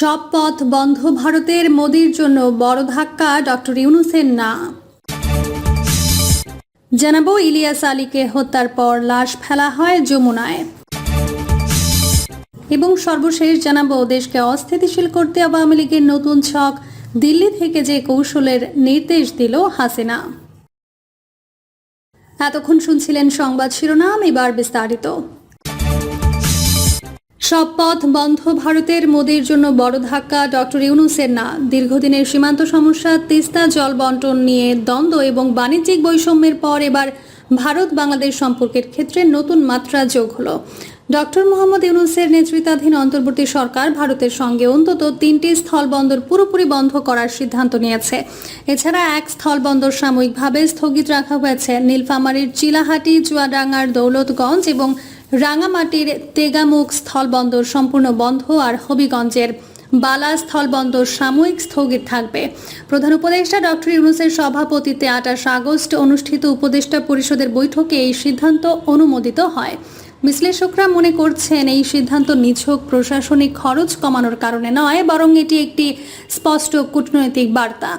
সব পথ বন্ধ ভারতের মোদির জন্য বড় ধাক্কা ডক্টর ইউনুসের না জানাব ইলিয়াস আলীকে হত্যার পর লাশ ফেলা হয় যমুনায়। এবং সর্বশেষ জানাব দেশকে অস্থিতিশীল করতে আওয়ামী লীগের নতুন ছক, দিল্লি থেকে যে কৌশলের নির্দেশ দিল হাসিনা। এতক্ষণ শুনছিলেন সংবাদ শিরোনাম, এবার বিস্তারিত। সব পথ বন্ধ ভারতের মোদির জন্য বড় ধাক্কা ডক্টর ইউনুসের না। দীর্ঘদিনের সীমান্ত সমস্যা, তিস্তা জল বন্টন নিয়ে দ্বন্দ্ব এবং বাণিজ্যিক বৈষম্যের পর এবার ভারত বাংলাদেশ সম্পর্কের ক্ষেত্রে নতুন মাত্রা যোগ হলো। ডক্টর মোহাম্মদ ইউনুসের নেতৃত্বাধীন অন্তর্বর্তী সরকার ভারতের সঙ্গে অন্তত তিনটি স্থলবন্দর পুরোপুরি বন্ধ করার সিদ্ধান্ত নিয়েছে। এছাড়া এক স্থলবন্দর সাময়িকভাবে স্থগিত রাখা হয়েছে নীলফামারীর চিলাহাটি, চুয়াডাঙ্গার দৌলতগঞ্জ এবং রাঙামাটির তেগামুখ স্থলবন্দর সম্পূর্ণ বন্ধ আর হবিগঞ্জের বালা স্থলবন্দর সাময়িক স্থগিত থাকবে। প্রধান উপদেষ্টা ডক্টর ইউনুসের সভাপতিতে আঠাশ আগস্ট অনুষ্ঠিত উপদেষ্টা পরিষদের বৈঠকে এই সিদ্ধান্ত অনুমোদিত হয়। বিশ্লেষকরা মনে করছেন এই সিদ্ধান্ত নিছক প্রশাসনিক খরচ কমানোর কারণে নয়, বরং এটি একটি স্পষ্ট কূটনৈতিক বার্তা।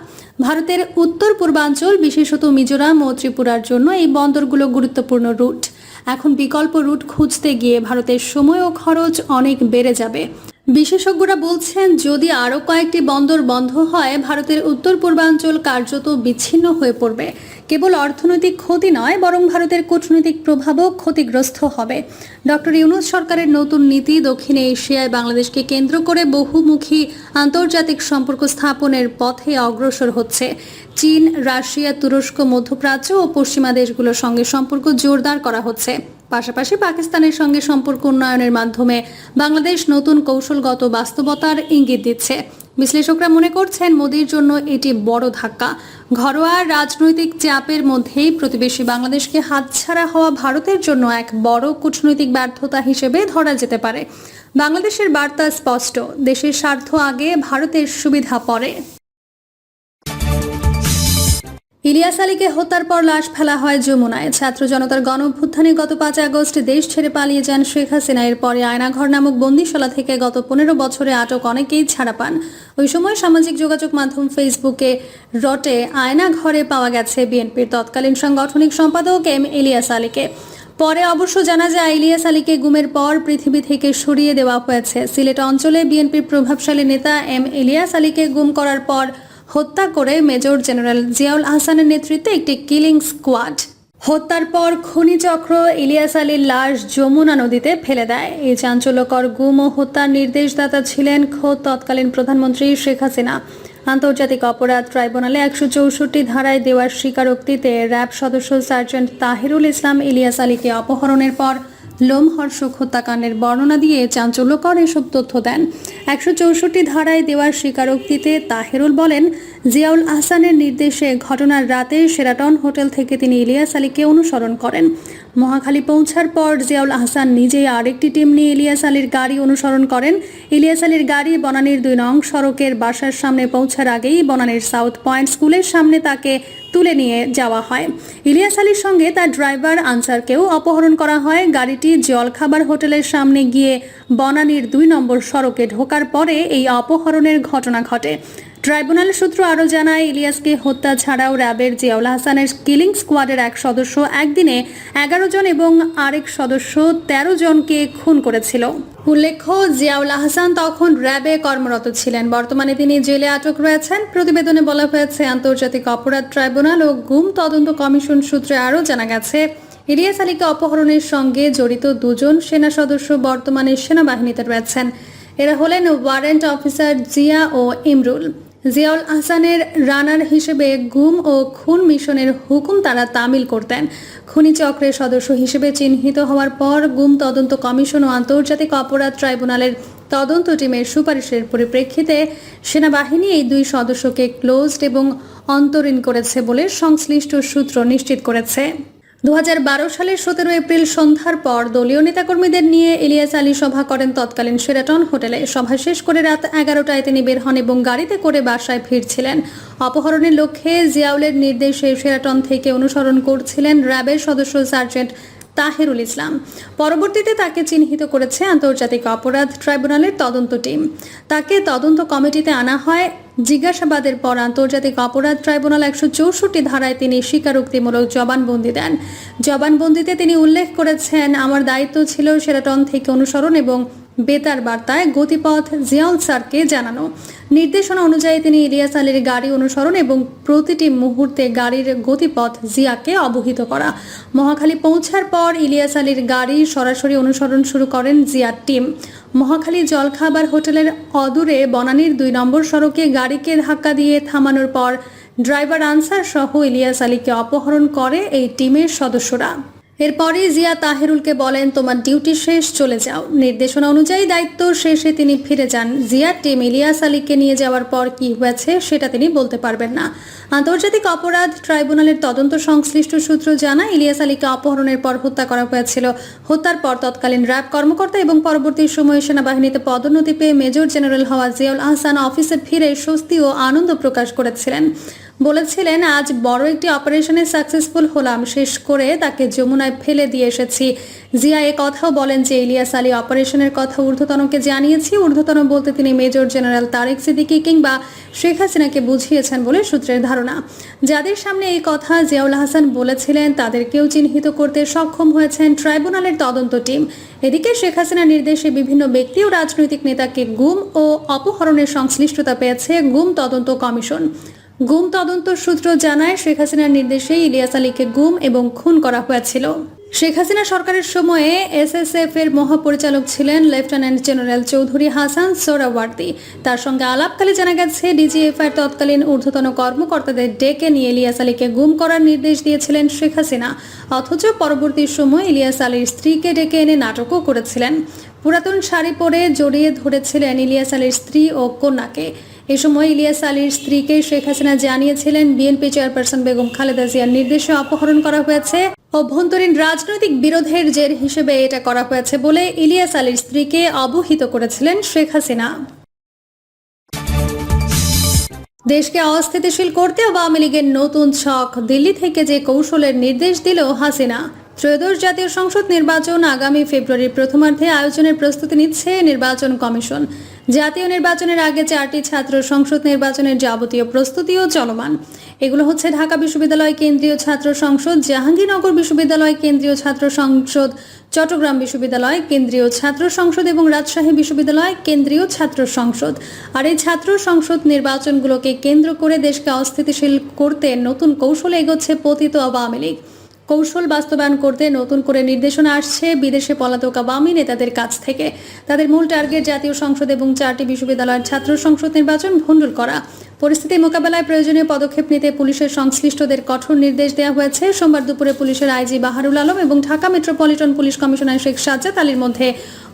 ভারতের উত্তর পূর্বাঞ্চল বিশেষত মিজোরাম ও ত্রিপুরার জন্য এই বন্দরগুলো গুরুত্বপূর্ণ রুট। এখন বিকল্প রুট খুঁজতে গিয়ে ভারতের সময় ও খরচ অনেক বেড়ে যাবে। বিশেষজ্ঞরা বলছেন, যদি আরও কয়েকটি বন্দর বন্ধ হয়, ভারতের উত্তর পূর্বাঞ্চল কার্যত বিচ্ছিন্ন হয়ে পড়বে। কেবল অর্থনৈতিক ক্ষতি নয়, বরং ভারতের কূটনৈতিক প্রভাবও ক্ষতিগ্রস্ত হবে। ডক্টর ইউনুস সরকারের নতুন নীতি দক্ষিণ এশিয়ায় বাংলাদেশকে কেন্দ্র করে বহুমুখী আন্তর্জাতিক সম্পর্ক স্থাপনের পথে অগ্রসর হচ্ছে। চীন, রাশিয়া, তুরস্ক, মধ্যপ্রাচ্য ও পশ্চিমা দেশগুলোর সঙ্গে সম্পর্ক জোরদার করা হচ্ছে। পাশাপাশি পাকিস্তানের সঙ্গে সম্পর্ক উন্নয়নের মাধ্যমে বাংলাদেশ নতুন কৌশলগত বাস্তবতার ইঙ্গিত দিচ্ছে। বিশ্লেষকরা মনে করছেন মোদির জন্য এটি বড় ধাক্কা। ঘরোয়া রাজনৈতিক চাপের মধ্যেই প্রতিবেশী বাংলাদেশকে হাতছাড়া হওয়া ভারতের জন্য এক বড় কূটনৈতিক ব্যর্থতা হিসেবে ধরা যেতে পারে। বাংলাদেশের বার্তা স্পষ্ট, দেশের স্বার্থ আগে, ভারতের সুবিধা পরে। ইলিয়াস আলীকে হত্যার পর লাশ ফেলা হয় যমুনায়। ছাত্র জনতার গণ অভ্যুত্থানে গত পাঁচ আগস্ট দেশ ছেড়ে পালিয়ে যান শেখ হাসিনা। এর পরে আয়নাঘর নামক বন্দিশালা থেকে গত পনেরো বছরে আটক অনেকেই ছাড়া পান। ওই সময় সামাজিক যোগাযোগ মাধ্যম ফেসবুকে রটে আয়নাঘরে পাওয়া গেছে বিএনপির তৎকালীন সাংগঠনিক সম্পাদক এম ইলিয়াস আলীকে। পরে অবশ্য জানা যায়, ইলিয়াস আলীকে গুমের পর পৃথিবী থেকে সরিয়ে দেওয়া হয়েছে। সিলেট অঞ্চলে বিএনপির প্রভাবশালী নেতা এম ইলিয়াস আলীকে গুম করার পর হত্যা করে মেজর জেনারেল জিয়াউল হাসানের নেতৃত্বে একটি কিলিং স্কোয়াড। হত্যার পর খনি চক্র ইলিয়াস আলীর লাশ যমুনা নদীতে ফেলে দেয়। এই চাঞ্চল্যকর গুম ও হত্যার নির্দেশদাতা ছিলেন খোদ তৎকালীন প্রধানমন্ত্রী শেখ হাসিনা। আন্তর্জাতিক অপরাধ ট্রাইব্যুনালে একশো চৌষট্টি ধারায় দেওয়ার স্বীকারোক্তিতে র্যাব সদস্য সার্জেন্ট তাহিরুল ইসলাম ইলিয়াস আলীকে অপহরণের পর লোমহর্ষক হত্যাকাণ্ডের বর্ণনা দিয়ে চাঞ্চল্যকর এসব তথ্য দেন। একশো চৌষট্টি ধারায় দেওয়ার স্বীকারোক্তিতে তাহেরুল বলেন, জিয়াউল আহসানের নির্দেশে ঘটনার রাতে সেরাটন হোটেল থেকে তিনি ইলিয়াস আলীকে অনুসরণ করেন। মহাখালী পৌঁছার পর জিয়াউল আহসান নিজেই আরেকটি টিম নিয়ে ইলিয়াস আলীর গাড়ি অনুসরণ করেন। ইলিয়াস আলীর গাড়ি বনানীর দুই নং সড়কের বাসার সামনে পৌঁছার আগেই বনানীর সাউথ পয়েন্ট স্কুলের সামনে তাকে তুলে নিয়ে যাওয়া হয়। ইলিয়াস আলীর সঙ্গে তার ড্রাইভার আনসারকেও অপহরণ করা হয়। গাড়িটি জলখাবার হোটেলের সামনে গিয়ে বনানীর দুই নম্বর সড়কে ঢোকার পরে এই অপহরণের ঘটনা ঘটে। ট্রাইব্যুনাল সূত্র আরও জানায়, ইলিয়াসকে হত্যা ছাড়াও র্যাবের জিয়াউল হাসানের কিলিং স্কোয়াডের এক সদস্য একদিনে এগারো জন এবং আরেক সদস্য ১৩ জনকে খুন করেছিল। উল্লেখ্য, জিয়াউল হাসান তখন র্যাবে কর্মরত ছিলেন। বর্তমানে তিনি জেলে আটক রয়েছেন। প্রতিবেদনে বলা হয়েছে, আন্তর্জাতিক অপরাধ ট্রাইব্যুনাল ও গুম তদন্ত কমিশন সূত্রে আরও জানা গেছে, ইলিয়াস আলীকে অপহরণের সঙ্গে জড়িত দুজন সেনা সদস্য বর্তমানে সেনাবাহিনীতে রয়েছেন। এরা হলেন ওয়ারেন্ট অফিসার জিয়া ও ইমরুল। জিয়াউল আহসানের রানার হিসেবে গুম ও খুন মিশনের হুকুম তারা তামিল করতেন। খুনি চক্রের সদস্য হিসেবে চিহ্নিত হওয়ার পর গুম তদন্ত কমিশন ও আন্তর্জাতিক অপরাধ ট্রাইব্যুনালের তদন্ত টিমের সুপারিশের পরিপ্রেক্ষিতে সেনাবাহিনী এই দুই সদস্যকে ক্লোজড এবং অন্তরীণ করেছে বলে সংশ্লিষ্ট সূত্র নিশ্চিত করেছে। দু হাজার বারো সালের সতেরো এপ্রিল সন্ধ্যার পর দলীয় নেতাকর্মীদের নিয়ে ইলিয়াস আলী সভা করেন তৎকালীন সেরাটন হোটেলে। সভা শেষ করে রাত এগারোটায় তিনি বের হন এবং গাড়িতে করে বাসায় ফিরছিলেন। অপহরণের লক্ষ্যে জিয়াউলের নির্দেশে সেরাটন থেকে অনুসরণ করছিলেন র্যাবের সদস্য সার্জেন্ট তাহেরুল ইসলাম। পরবর্তীতে তাকে চিহ্নিত করেছে আন্তর্জাতিক অপরাধ ট্রাইব্যুনালের তদন্ত টিম। তাকে তদন্ত কমিটিতে আনা হয় জিজ্ঞাসাবাদের পর আন্তর্জাতিক অপরাধ ট্রাইব্যুনাল একশো চৌষট্টি ধারায় তিনি স্বীকারোক্তিমূলক জবানবন্দি দেন। জবানবন্দিতে তিনি উল্লেখ করেছেন, আমার দায়িত্ব ছিল সেরাটন থেকে অনুসরণ এবং বেতার বার্তায় গতিপথ জিয়াউল স্যারকে জানানো। নির্দেশনা অনুযায়ী তিনি ইলিয়াস আলীর গাড়ি অনুসরণ এবং প্রতিটি মুহূর্তে গাড়ির গতিপথ জিয়াকে অবহিত করা। মহাখালী পৌঁছার পর ইলিয়াস আলীর গাড়ি সরাসরি অনুসরণ শুরু করেন জিয়ার টিম। মহাখালী জলখাবার হোটেলের অদূরে বনানীর দুই নম্বর সড়কে গাড়িকে ধাক্কা দিয়ে থামানোর পর ড্রাইভার আনসার সহ ইলিয়াস আলীকে অপহরণ করে এই টিমের সদস্যরা। এরপরে জিয়া তাহেরুলকে বলেন, তোমার ডিউটি শেষ, চলে যাও। নির্দেশনা অনুযায়ী দায়িত্ব শেষে তিনি ফিরে যান। জিয়া টিম ইলিয়াস আলীকে নিয়ে যাওয়ার পর কি হয়েছে সেটা তিনি বলতে পারবেন না। আন্তর্জাতিক অপরাধ ট্রাইব্যুনালের তদন্ত সংশ্লিষ্ট সূত্র জানায়, ইলিয়াস আলীকে অপহরণের পর হত্যা করা হয়েছিল। হত্যার পর তৎকালীন র্যাব কর্মকর্তা এবং পরবর্তী সময়ে সেনাবাহিনীতে পদোন্নতি পেয়ে মেজর জেনারেল হওয়া জিয়াউল আহসান অফিসে ফিরে স্বস্তি ও আনন্দ প্রকাশ করেছিলেন। বলেছিলেন, আজ বড় একটি অপারেশনে সাকসেসফুল হলাম। শেষ করে তাকে যমুনায় ফেলে দিয়ে এসেছি। জিয়া এ কথাও বলেন যে, ইলিয়াস আলী অপারেশনের কথা ঊর্ধ্বতনকে জানিয়েছি। ঊর্ধ্বতন বলতে তিনি মেজর জেনারেল তারেক সিদ্দিকি কিংবা শেখ হাসিনাকে বুঝিয়েছেন বলে সূত্রের ধারণা। যাদের সামনে এই কথা জিয়াউল হাসান বলেছিলেন, তাদেরকেও চিহ্নিত করতে সক্ষম হয়েছেন ট্রাইব্যুনালের তদন্ত টিম। এদিকে শেখ হাসিনার নির্দেশে বিভিন্ন ব্যক্তি ও রাজনৈতিক নেতাকে গুম ও অপহরণের সংশ্লিষ্টতা পেয়েছে গুম তদন্ত কমিশন। গুম তদন্ত সূত্র জানায় শেখ হাসিনার নির্দেশে ইলিয়াস আলীকে গুম এবং খুন করা হয়েছিল। শেখ হাসিনা সরকারের সময়ে এসএসএফ এর মহাপরিচালক ছিলেন লেফটেন্যান্ট জেনারেল চৌধুরী হাসান সোরাওয়ার্দী। তার সঙ্গে আলাপকালে জানা গেছে ডিজিএফআই তৎকালীন ঊর্ধ্বতন কর্মকর্তাদের ডেকে নিয়ে ইলিয়াস আলীকে গুম করার নির্দেশ দিয়েছিলেন শেখ হাসিনা। অথচ পরবর্তী সময় ইলিয়াস আলীর স্ত্রীকে ডেকে এনে নাটকও করেছিলেন। পুরাতন শাড়ি পরে জড়িয়ে ধরেছিলেন ইলিয়াস আলীর স্ত্রী ও কন্যাকে। এ সময় ইলিয়াস আলীর স্ত্রীকে শেখ হাসিনা জানিয়েছিলেন, বিএনপি চেয়ারপারসন বেগম খালেদা জিয়ার নির্দেশে অপহরণ করা হয়েছে। অভ্যন্তরীণ রাজনৈতিক বিরোধের জের হিসেবে এটা করা হয়েছে বলে ইলিয়াস আলীর স্ত্রীকে অবহিত করেছিলেন শেখ হাসিনা। দেশকে অস্থিতিশীল করতে আওয়ামী লীগের নতুন ছক, দিল্লি থেকে যে কৌশলের নির্দেশ দিল হাসিনা। ত্রয়োদশ জাতীয় সংসদ নির্বাচন আগামী ফেব্রুয়ারির প্রথমার্ধে আয়োজনের প্রস্তুতি নিচ্ছে নির্বাচন কমিশন। জাতীয় নির্বাচনের আগে চারটি ছাত্র সংসদ নির্বাচনের যাবতীয় প্রস্তুতিও চলমান। এগুলো হচ্ছে ঢাকা বিশ্ববিদ্যালয় কেন্দ্রীয় ছাত্র সংসদ, জাহাঙ্গীরনগর বিশ্ববিদ্যালয় কেন্দ্রীয় ছাত্র সংসদ, চট্টগ্রাম বিশ্ববিদ্যালয় কেন্দ্রীয় ছাত্র সংসদ এবং রাজশাহী বিশ্ববিদ্যালয় কেন্দ্রীয় ছাত্র সংসদ। আর এই ছাত্র সংসদ নির্বাচনগুলোকে কেন্দ্র করে দেশকে অস্থিতিশীল করতে নতুন কৌশলে এগোচ্ছে পতিত আওয়ামী লীগ। কৌশল বাস্তবায়ন করতে নতুন করে নির্দেশনা আসছে। বিদেশে পলাতক আওয়ামী নেতাদের কাছ থেকে। তাদের মূল টার্গেট জাতীয় সংসদ এবং চারটি বিশ্ববিদ্যালয়ের ছাত্র সংসদ নির্বাচন ভণ্ডুল করা। পরিস্থিতি মোকাবেলায় প্রয়োজনীয় পদক্ষেপ নিতে পুলিশের সংশ্লিষ্টদের কঠোর নির্দেশ দেওয়া হয়েছে। সোমবার দুপুরে পুলিশের আইজি বাহারুল আলম এবং Dhaka metropolitan police commissioner Sheikh Sajjad আলীর মধ্যে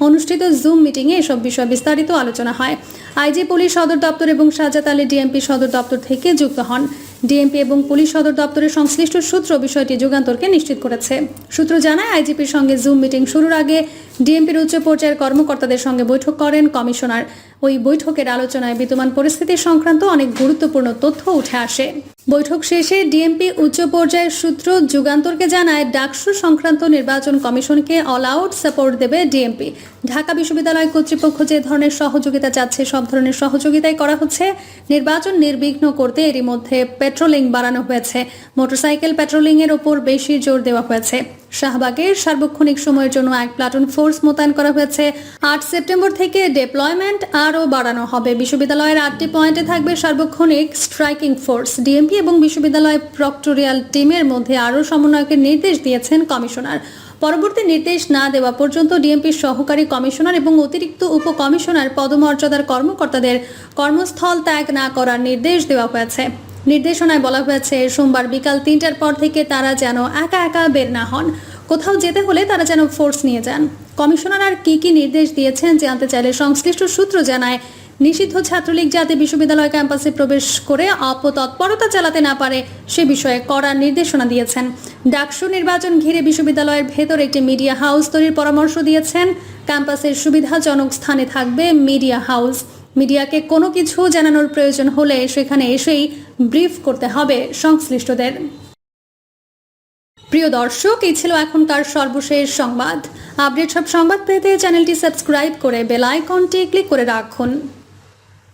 অনুষ্ঠিত জুম মিটিংয়ে এসব বিষয়ে বিস্তারিত আলোচনা হয়। আইজি পুলিশ সদর দপ্তর এবং সাজ্জাদ আলী ডিএমপি সদর দপ্তর থেকে যুক্ত হন। ডিএমপি এবং পুলিশ সদর দপ্তরের সংশ্লিষ্ট সূত্র বিষয়টি যুগান্তরকে নিশ্চিত করেছে। সূত্র জানায়, আইজিপির সঙ্গে জুম মিটিং শুরুর আগে ডিএমপির উচ্চ পর্যায়ের কর্মকর্তাদের সঙ্গে বৈঠক করেন কমিশনার। ওই বৈঠকের আলোচনায় বিদ্যমান পরিস্থিতি সংক্রান্ত অনেক গুরুত্বপূর্ণ তথ্য উঠে আসে। বৈঠক শেষে ডিএমপি উচ্চ পর্যায়ের সূত্র যুগান্তরকে জানায়, ডাকসু সংক্রান্ত নির্বাচন কমিশনকে অল আউট সাপোর্ট দেবে ডিএমপি। ঢাকা বিশ্ববিদ্যালয় কর্তৃপক্ষ যে ধরনের সহযোগিতা চাচ্ছে, সব ধরনের সহযোগিতাই করা হচ্ছে। নির্বাচন নির্বিঘ্ন করতে এরই মধ্যে পেট্রোলিং বাড়ানো হয়েছে। মোটরসাইকেল পেট্রোলিংয়ের ওপর বেশি জোর দেওয়া হয়েছে। শাহবাগের সার্বক্ষণিক সময়ের জন্য এক প্লাটুন ফোর্স মোতায়েন করা হয়েছে। আট সেপ্টেম্বর থেকে ডেপ্লয়মেন্ট আরও বাড়ানো হবে। বিশ্ববিদ্যালয়ের আটটি পয়েন্টে থাকবে সার্বক্ষণিক স্ট্রাইকিং ফোর্স। ডিএমপি এবং বিশ্ববিদ্যালয় প্রক্টোরিয়াল টিমের মধ্যে আরও সমন্বয়কের নির্দেশ দিয়েছেন কমিশনার। পরবর্তী নির্দেশ না দেওয়া পর্যন্ত ডিএমপির সহকারী কমিশনার এবং অতিরিক্ত উপকমিশনার পদমর্যাদার কর্মকর্তাদের কর্মস্থল ত্যাগ না করার নির্দেশ দেওয়া হয়েছে। নির্দেশনায় বলা হয়েছে, সোমবার বিকাল তিনটার পর থেকে তারা যেন একা একা বের না হন। কোথাও যেতে হলে তারা যেন ফোর্স নিয়ে যান। কমিশনার আর কি কি নির্দেশ দিয়েছেন জানতে চাইলে সংশ্লিষ্ট সূত্র জানায়, নিষিদ্ধ ছাত্রলীগ যাতে বিশ্ববিদ্যালয় ক্যাম্পাসে প্রবেশ করে অপতৎপরতা চালাতে না পারে সে বিষয়ে কড়া নির্দেশনা দিয়েছেন। ডাকসু নির্বাচন ঘিরে বিশ্ববিদ্যালয়ের ভেতর একটি মিডিয়া হাউস তৈরির পরামর্শ দিয়েছেন। ক্যাম্পাসের সুবিধাজনক স্থানে থাকবে মিডিয়া হাউস। মিডিয়াকে কোনো কিছু জানানোর প্রয়োজন হলে সেখানে এসেই ব্রিফ করতে হবে সংশ্লিষ্টদের। প্রিয় দর্শক, এই ছিল এখনকার সর্বশেষ সংবাদ। আপডেট সব সংবাদ পেতে চ্যানেলটি সাবস্ক্রাইব করে বেল আইকনটি ক্লিক করে রাখুন।